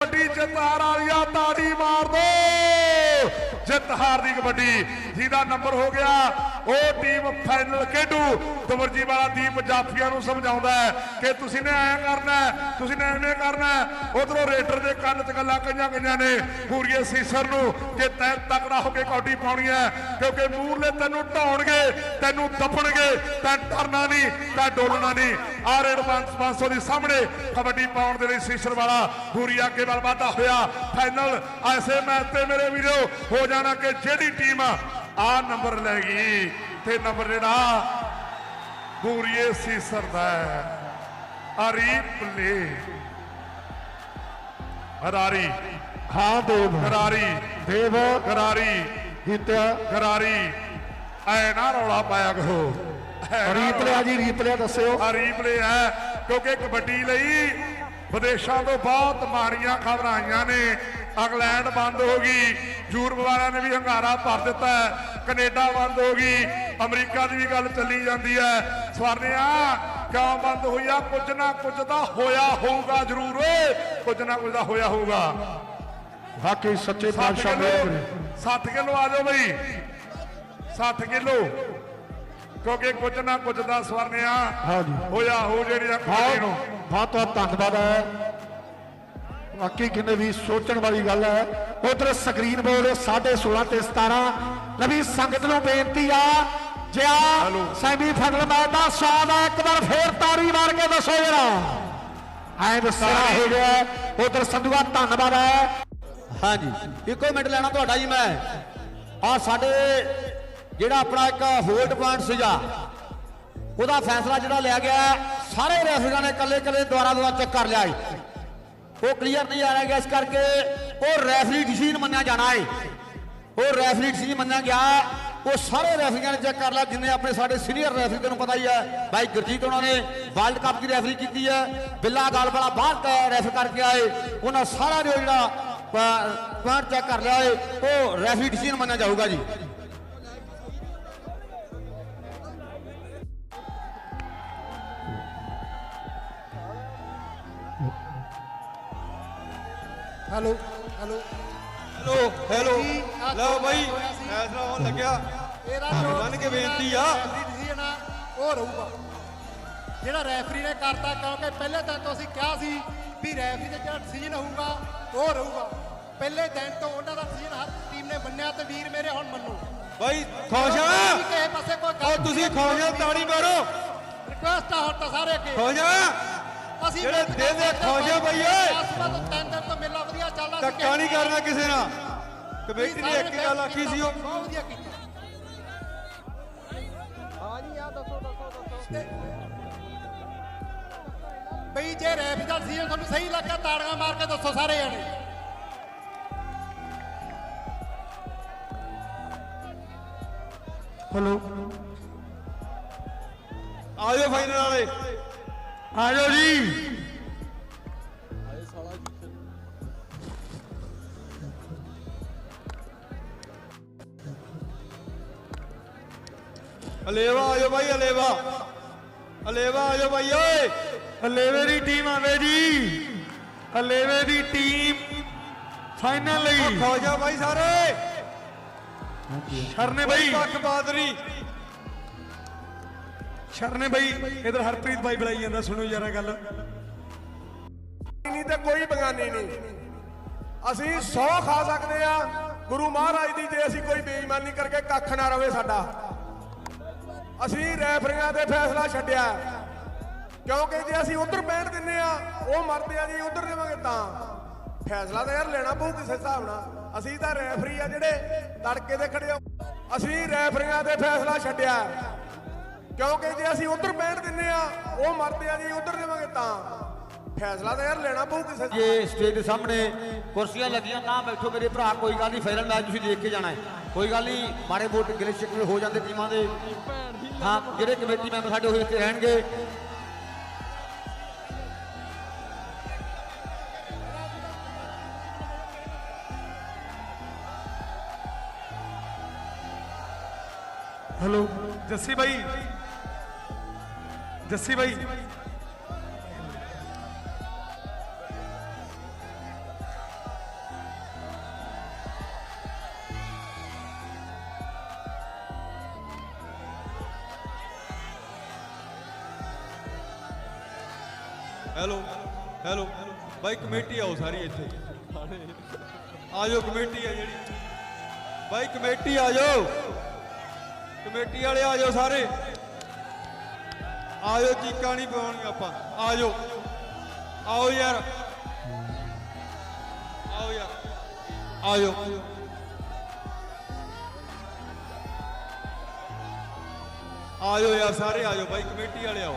ਕਬੱਡੀ ਜਿੱਤ ਹਾਰ ਵਾਲੀਆ ਤਾੜੀ ਮਾਰ ਦੋ। ਜਿੱਤ ਹਾਰ ਦੀ ਕਬੱਡੀ। ਜਿਹਦਾ ਨੰਬਰ ਹੋ ਗਿਆ ਉਹ ਟੀਮ ਫਾਈਨਲ ਖੇਡੂ। ਤਵਰਜੀ ਵਾਲਾ ਦੀਪ ਜਾਫੀਆਂ ਨੂੰ ਸਮਝਾਉਂਦਾ ਹੈ ਕਿ ਤੁਸੀਂ ਨੇ ਐਂ ਕਰਨਾ ਤੁਸੀਂ ਨੇ ਐਵੇਂ ਕਰਨਾ ਉਧਰੋਂ ਰੇਡਰ ਦੇ ਕੰਨ 'ਚ ਗੱਲਾਂ ਕਈਆਂ ਗਈਆਂ ਨੇ। ਪੂਰੀਏ ਸੀਸਰ ਨੂੰ ਕਿ ਤੈਂ ਤਕੜਾ ਹੋ ਕੇ ਕੌਡੀ ਪਾਉਣੀ ਹੈ, ਕਿਉਂਕਿ ਮੂਰਲੇ ਤੈਨੂੰ ਢਾਉਣਗੇ, ਤੈਨੂੰ ਦੱਬਣਗੇ, ਤੈਂ ਡਰਨਾ ਨਹੀਂ, ਤੈਂ ਡੋਲਣਾ ਨਹੀਂ। ਆ ਰੇਡ 500 ਦੀ ਸਾਹਮਣੇ ਕਬੱਡੀ ਪਾਉਣ ਦੇ ਲਈ ਸੀਸਰ ਵਾਲਾ ਪੂਰੀ ਅੱਗੇ ਵੱਲ ਵਾਧਾ ਹੋਇਆ। ਫਾਈਨਲ ਐਸੇ ਮੈਚ ਤੇ ਮੇਰੇ ਵੀਰੋ, ਹੋ ਜਾਣਾ ਕਿ ਜਿਹੜੀ ਟੀਮ ਆ ਨੰਬਰ ਲੈ ਗਈ। ਨੰਬਰ ਜਿਹੜਾ ਪੂਰੀਏ ਸੀਸਰ ਦਾ ਹੈ। ਅਰੀ ਪਲੇ ਹਰਾਰੀ। ਹਾਂ ਦੇਵ। ਗਰਾਰੀ ਦੇਵ। ਗਰਾਰੀ ਜਿੱਤਿਆ ਗਰਾਰੀ ਐ ਨਾ ਰੌਲਾ ਪਾਇਆ ਕਰੋ। ਰੀਤ ਲਿਆ ਜੀ ਰੀਤ ਲਿਆ ਦੱਸਿਓ। ਆ ਰੀਪਲੇ ਹੈ ਕਿਉਂਕਿ ਕਬੱਡੀ ਲਈ ਵਿਦੇਸ਼ਾਂ ਤੋਂ ਬਹੁਤ ਮਾੜੀਆਂ ਖਬਰਾਂ ਆਈਆਂ ਨੇ। ਇੰਗਲੈਂਡ ਬੰਦ ਹੋ ਗਈ। ਯੂਰਪ ਵਾਲਿਆਂ ਨੇ ਵੀ ਹੰਗਾਰਾ ਭਰ ਦਿੱਤਾ ਹੈ। ਕੈਨੇਡਾ ਬੰਦ ਹੋ ਗਈ। ਅਮਰੀਕਾ ਦੀ ਵੀ ਗੱਲ ਚੱਲੀ ਜਾਂਦੀ ਹੈ। ਸਵਰਨਿਆ ਕਿਉਂ ਬੰਦ ਹੋਈ ਆ ਕੁਝ ਨਾ ਕੁਝ ਤਾਂ ਹੋਇਆ ਹੋਊਗਾ ਜ਼ਰੂਰ। ਓਏ ਕੁਝ ਨਾ ਕੁਝ ਤਾਂ ਹੋਇਆ ਹੋਊਗਾ। ਵਾਕਈ ਸੱਚੇ 60 ਪਾਤਸ਼ਾਹ ਨੇ 60 ਕਿਲੋ। ਆ ਜਾਓ ਬਈ। 60 ਕਿਲੋ। ਕਿਉਂਕਿ ਕੁਝ ਨਾ ਕੁਝ ਦਾ ਸਵਰਨਿਆ ਹਾਂਜੀ। ਹੋਇਆ ਹੋ ਜਿਹੜੀ ਆ ਕਬੱਡੀ ਨੂੰ ਬਹੁਤ ਬਹੁਤ ਬਹੁਤ ਧੰਨਵਾਦ ਹੈ। ਵਾਕਈ ਕਿੰਨੇ ਵੀ ਸੋਚਣ ਵਾਲੀ ਗੱਲ ਹੈ। ਉਧਰ ਸਕਰੀਨ ਬੋਰਡ 16.5 ਤੇ 17 ਨਵੀਂ ਸੰਗਤ ਨੂੰ ਬੇਨਤੀ ਆ ਜੇ ਆ ਹੈਲੋ। ਸੈਮੀ ਫਾਈਨਲ ਮੈਚ ਦਾ ਸਵਾਦ ਹੈ ਇੱਕ ਵਾਰ ਫੇਰ ਤਾੜੀ ਮਾਰ ਕੇ ਦੱਸੋ ਜਰਾ। ਐਂ ਦੱਸਿਆ ਹੋ। ਗਿਆ ਉਧਰ ਸੰਧੂਆ ਧੰਨਵਾਦ ਹੈ। ਹਾਂਜੀ। ਇੱਕੋ ਮਿੰਟ ਲੈਣਾ ਤੁਹਾਡਾ ਜੀ ਮੈਂ। ਆ ਸਾਡੇ ਜਿਹੜਾ ਆਪਣਾ ਇੱਕ ਹੋਲਡ ਪੁਆਇੰਟ ਸੀਗਾ ਉਹਦਾ ਫੈਸਲਾ ਜਿਹੜਾ ਲਿਆ ਗਿਆ ਸਾਰੇ ਰੈਫਰੀਆਂ ਨੇ ਇਕੱਲੇ ਇਕੱਲੇ ਦੁਆਰਾ ਦੁਆਰਾ ਚੈੱਕ ਕਰ ਲਿਆ ਉਹ ਕਲੀਅਰ ਨਹੀਂ ਆ ਰਿਹਾ ਗਿਆ ਇਸ ਕਰਕੇ ਉਹ ਰੈਫਰੀ ਡਿਸੀਜਨ ਮੰਨਿਆ ਜਾਣਾ ਹੈ। ਉਹ ਰੈਫਰੀ ਡਿਸੀਜਨ ਮੰਨਿਆ ਗਿਆ। ਉਹ ਸਾਰੇ ਰੈਫਰੀਆਂ ਨੇ ਚੈੱਕ ਕਰ ਲਿਆ, ਜਿੰਨੇ ਆਪਣੇ ਸਾਡੇ ਸੀਨੀਅਰ ਰੈਫਰੀ ਤੁਹਾਨੂੰ ਪਤਾ ਹੀ ਹੈ ਭਾਈ ਗੁਰਜੀਤ ਉਹਨਾਂ ਨੇ ਵਰਲਡ ਕੱਪ ਦੀ ਰੈਫਰੀ ਕੀਤੀ ਹੈ, ਬਿੱਲਾ ਗਾਲ ਵਾਲਾ ਬਾਹਰ ਰੈਫਰ ਕਰਕੇ ਆਏ, ਉਹਨਾਂ ਸਾਰਾ ਨੇ ਜਿਹੜਾ ਪੁਆਇੰਟ ਚੈੱਕ ਕਰ ਲਿਆ ਏ, ਉਹ ਰੈਫਰੀ ਡਿਸੀਜਨ ਮੰਨਿਆ ਜਾਊਗਾ ਜੀ। Hello hello. Hello hello. ਲਓ ਬਾਈ। ਫੈਸਲਾ ਹੋਣ ਲੱਗਿਆ। ਇਹਦਾ ਜੋ ਬੰਨ੍ਹ ਕੇ ਬੇਨਤੀ ਆ। ਰੈਫਰੀ ਡਿਸੀਜਨ ਆ ਉਹ ਰਹੂਗਾ। ਜਿਹੜਾ ਰੈਫਰੀ ਨੇ ਕਰਤਾ ਕਿਉਂਕਿ ਪਹਿਲੇ ਦਿਨ ਤੋਂ ਅਸੀਂ ਕਿਹਾ ਸੀ ਵੀ ਰੈਫਰੀ ਦਾ ਜਿਹੜਾ ਡਿਸੀਜਨ ਹੋਊਗਾ ਉਹ ਰਹੂਗਾ। ਪਹਿਲੇ ਦਿਨ ਤੋਂ ਉਹਨਾਂ ਦਾ ਡਿਸੀਜਨ ਹਰ ਟੀਮ ਨੇ ਮੰਨਿਆ ਤੇ ਵੀਰ ਮੇਰੇ ਹੁਣ ਮੰਨੋ। ਬਾਈ ਖੁਸ਼ ਆ। ਉਹ ਤੁਸੀਂ ਖੁਸ਼ ਆ ਤਾੜੀ ਮਾਰੋ। ਰਿਕੁਐਸਟ ਆ ਹੁਣ ਤਾਂ ਸਾਰੇ ਅੱਗੇ। ਖੁਸ਼ ਆ। ਅਸੀਂ ਜਿਹੜੇ ਦੇ ਕਰਦੇ ਖੁਸ਼ ਆ ਬਈ ਓਏ। ਧੱਕਾ ਨਹੀਂ ਕਰਨਾ ਕਿਸੇ ਨਾਲ। ਕਮੇਟੀ ਨੇ ਇੱਕ ਗੱਲ ਆਖੀ ਸੀ ਉਹ। ਬਹੁਤ ਵਧੀਆ ਕੀਤਾ। ਹਾਂਜੀ ਆ ਦੱਸੋ ਦੱਸੋ ਦੱਸੋ। ਬਈ ਜੇ ਰੈਫ ਦਾ ਡਿਸੀਜਨ ਤੁਹਾਨੂੰ ਸਹੀ ਲੱਗਾ ਤਾੜੀਆਂ ਮਾਰ ਕੇ ਦੱਸੋ ਸਾਰੇ ਜਣੇ। ਹਲੋ। ਆਜੋ ਫਾਈਨਲ ਵਾਲੇ। ਆ ਜਾਓ ਜੀ। ਅਲੇਵਾ ਆਜੋ ਬਾਈ ਅਲੇਵਾ। ਅਲੇਵਾ ਆਜੋ ਬਾਈ ਓਏ। ਹਲੇਵੇ ਦੀ ਟੀਮ ਆਵੇ ਜੀ। ਹਲੇਵੇ ਦੀ ਟੀਮ ਫਾਈਨਲ ਲਈ। ਖੁਸ਼ ਆ ਬਾਈ ਸਾਰੇ। ਸ਼ਰਨੇ ਬਾਈ। ਬਾਈ ਕੱਖ ਬਾਦਰੀ ਸ਼ਰਨੇ ਬਾਈ ਇਧਰ ਹਰਪ੍ਰੀਤ ਬਾਈ ਬੁਲਾਈ ਜਾਂਦਾ ਸੁਣੋ ਯਾਰਾ ਗੱਲ। ਨਹੀਂ ਤੇ ਕੋਈ ਬਗਾਨੀ ਨਹੀਂ। ਅਸੀਂ 100 ਖਾ ਸਕਦੇ ਆ ਗੁਰੂ ਮਹਾਰਾਜ ਦੀ ਜੇ ਅਸੀਂ ਕੋਈ ਬੇਈਮਾਨੀ ਕਰਕੇ ਕੱਖ ਨਾ ਰਵੇ ਸਾਡਾ। ਅਸੀਂ ਰੈਫਰੀਆਂ ਤੇ ਫੈਸਲਾ ਛੱਡਿਆ। ਕਿਉਂਕਿ ਜੇ ਅਸੀਂ ਉਧਰ ਬੈਠ ਦਿੰਨੇ ਆ ਉਹ ਮਰਦੇ ਆ ਜੀ, ਉਧਰ ਦੇਵਾਂਗੇ ਤਾਂ। ਫੈਸਲਾ ਤਾਂ ਯਾਰ ਲੈਣਾ ਪਊ ਕਿਸੇ ਹਿਸਾਬ ਨਾਲ। ਅਸੀਂ ਤਾਂ ਰੈਫਰੀ ਆ ਜਿਹੜੇ ਤੜਕੇ ਦੇ ਖੜੇ ਆ। ਅਸੀਂ ਰੈਫਰੀਆਂ ਤੇ ਫੈਸਲਾ ਛੱਡਿਆ। ਕਿਉਂਕਿ ਜੇ ਅਸੀਂ ਉਧਰ ਬੈਠ ਦਿੰਨੇ ਆ ਉਹ ਮਰਦੇ ਆ ਜੀ, ਉਧਰ ਦੇਵਾਂਗੇ ਤਾਂ। ਫੈਸਲਾ ਤਾਂ ਯਾਰ ਲੈਣਾ ਪਊ ਕਿਸੇ ਜੇ ਸਟੇਜ ਦੇ ਸਾਹਮਣੇ ਕੁਰਸੀਆਂ ਲੱਗੀਆਂ ਤਾਂ ਬੈਠੋ ਮੇਰੇ ਭਰਾ, ਕੋਈ ਗੱਲ ਨਹੀਂ, ਫਾਈਨਲ ਮੈਚ ਤੁਸੀਂ ਦੇਖ ਕੇ ਜਾਣਾ ਹੈ। ਕੋਈ ਗੱਲ ਨਹੀਂ, ਮਾੜੇ ਮੋਟੇ ਗਿਲੇ ਸ਼ਿਕਵੇ ਹੋ ਜਾਂਦੇ ਟੀਮਾਂ ਦੇ। ਹਾਂ ਜਿਹੜੇ ਕਮੇਟੀ ਮੈਂਬਰ ਸਾਡੇ ਹੋਏ ਇੱਥੇ ਰਹਿਣਗੇ ਹਲੋ ਜੱਸੀ ਬਾਈ ਜੱਸੀ ਬਾਈ ਹੈਲੋ ਹੈਲੋ ਬਾਈ, ਕਮੇਟੀ ਆਓ ਸਾਰੀ ਇੱਥੇ। ਆਜੋ ਕਮੇਟੀ ਆ ਜਿਹੜੀ। ਬਾਈ, ਕਮੇਟੀ ਆ ਜਾਓ। ਕਮੇਟੀ ਵਾਲੇ ਆ ਜਾਓ ਸਾਰੇ। ਆਜੋ ਚੀਕਾਂ ਨਹੀਂ ਪਾਉਣੀਆਂ ਆਪਾਂ। ਆਜੋ ਆਓ ਯਾਰ। ਆਓ ਯਾਰ। ਆਜੋ ਆਜੋ ਯਾਰ ਸਾਰੇ ਆਜੋ ਬਾਈ, ਕਮੇਟੀ ਵਾਲੇ ਆਓ।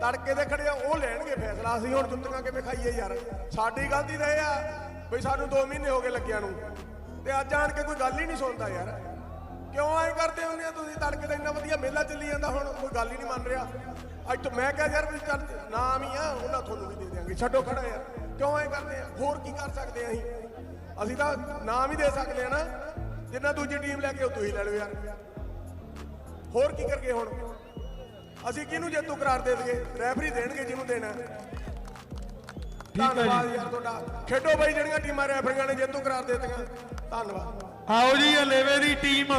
ਤੜਕੇ ਦੇ ਖੜੇ ਆ, ਉਹ ਲੈਣਗੇ ਫੈਸਲਾ। ਅਸੀਂ ਹੁਣ ਜੁੱਤੀਆਂ ਕਿਵੇਂ ਖਾਈਏ ਯਾਰ? ਸਾਡੀ ਗਲਤੀ ਤਾਂ ਇਹ ਆ ਬਈ ਸਾਨੂੰ 2 ਮਹੀਨੇ ਹੋ ਗਏ ਲੱਗਿਆ ਨੂੰ। ਤੇ ਅੱਜ ਆਣ ਕੇ ਕੋਈ ਗੱਲ ਹੀ ਨਹੀਂ ਸੁਣਦਾ ਯਾਰ। ਕਿਉਂ ਐਂ ਕਰਦੇ ਹੁੰਦੇ ਆ ਤੁਸੀਂ ਤੜਕੇ ਦਾ ਇੰਨਾ ਵਧੀਆ ਮੇਲਾ ਚੱਲੀ ਜਾਂਦਾ, ਹੁਣ ਕੋਈ ਗੱਲ ਹੀ ਨਹੀਂ ਮੰਨ ਰਿਹਾ। ਅੱਜ ਤੋਂ ਮੈਂ ਕਿਹਾ ਯਾਰ ਵੀ ਚੱਲ, ਨਾਮ ਹੀ ਆ, ਉਹਨਾਂ ਤੁਹਾਨੂੰ ਵੀ ਦੇ ਦਿਆਂਗੇ। ਛੱਡੋ ਖੜਾ ਯਾਰ। ਕਿਉਂ ਐਂ ਕਰਦੇ ਆ? ਹੋਰ ਕੀ ਕਰ ਸਕਦੇ ਆ ਅਸੀਂ? ਅਸੀਂ ਤਾਂ ਨਾਮ ਹੀ ਦੇ ਸਕਦੇ ਆ ਨਾ। ਜਿੰਨਾ ਦੂਜੀ ਟੀਮ ਲੈ ਕੇ ਉਹ ਤੁਸੀਂ ਲੈ ਲਓ ਯਾਰ। ਹੋਰ ਕੀ ਕਰਗੇ ਹੁਣ? ਅਸੀਂ ਕਿਹਨੂੰ ਜੇਤੂ ਕਰਾਰ ਦੇ ਦਈਏ? ਰੈਫਰੀ ਦੇਣਗੇ ਜਿਹਨੂੰ ਦੇਣਾ ਧੰਨਵਾਦ ਯਾਰ ਤੁਹਾਡਾ। ਖੇਡੋ ਬਾਈ ਜਿਹੜੀਆਂ ਟੀਮਾਂ ਰੈਫਰੀਆਂ ਨੇ ਜੇਤੂ ਕਰਾਰ ਦੇ ਦਿੱਤੀਆਂ। ਧੰਨਵਾਦ। ਆਓ ਜੀ ਅਲੇਵੇ ਦੀ ਟੀਮ।